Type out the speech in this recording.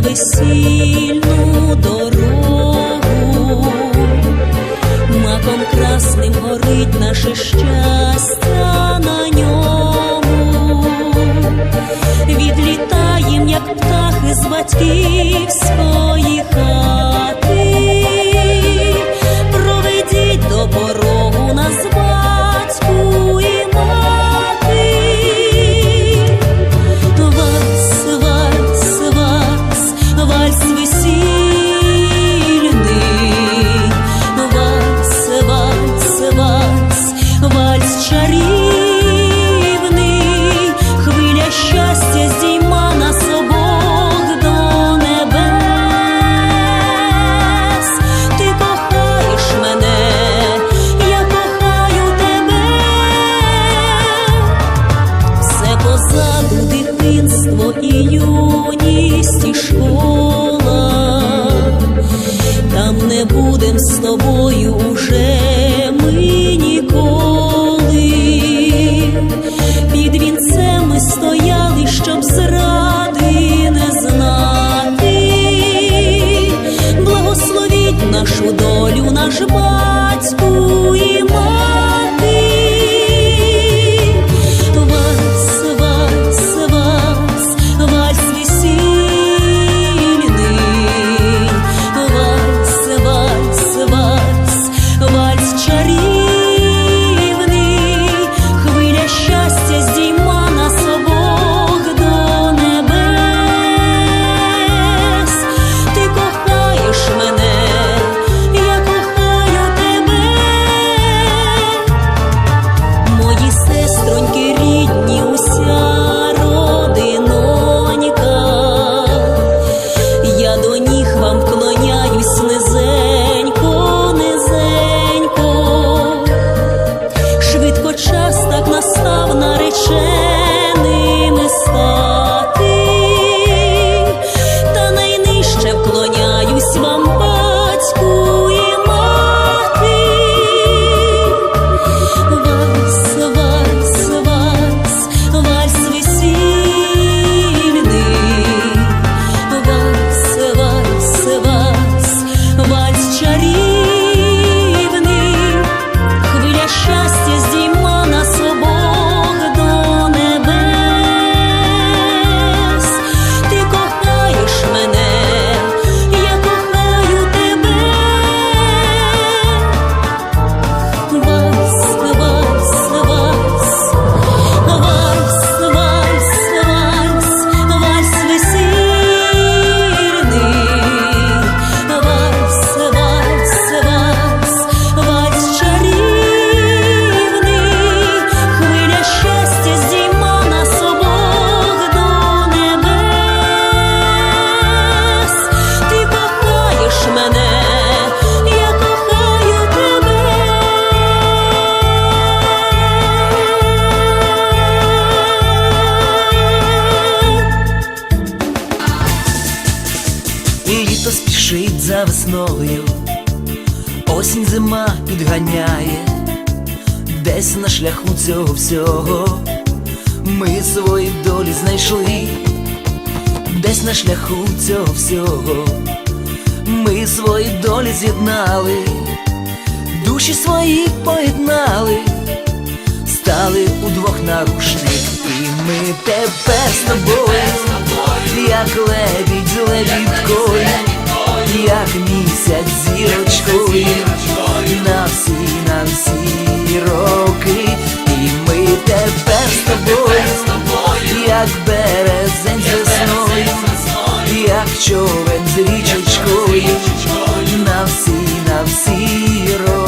весільну дорогу, маком красним горить наше щастя на ньому, відлітаєм, як птахи з батьківської хати, 什么？За весною, осінь зима підганяє, десь на шляху цього всього. Ми свої долі знайшли, десь на шляху цього всього. Ми свої долі з'єднали, душі свої поєднали, стали удвох нарушник, і ми тепер з тобою, як лебідь лебідкою, як місяць зірочкою, на всі, на всі роки, і ми тепер з тобою, як березень з весною, як човен з річечкою, на всі, на всі роки.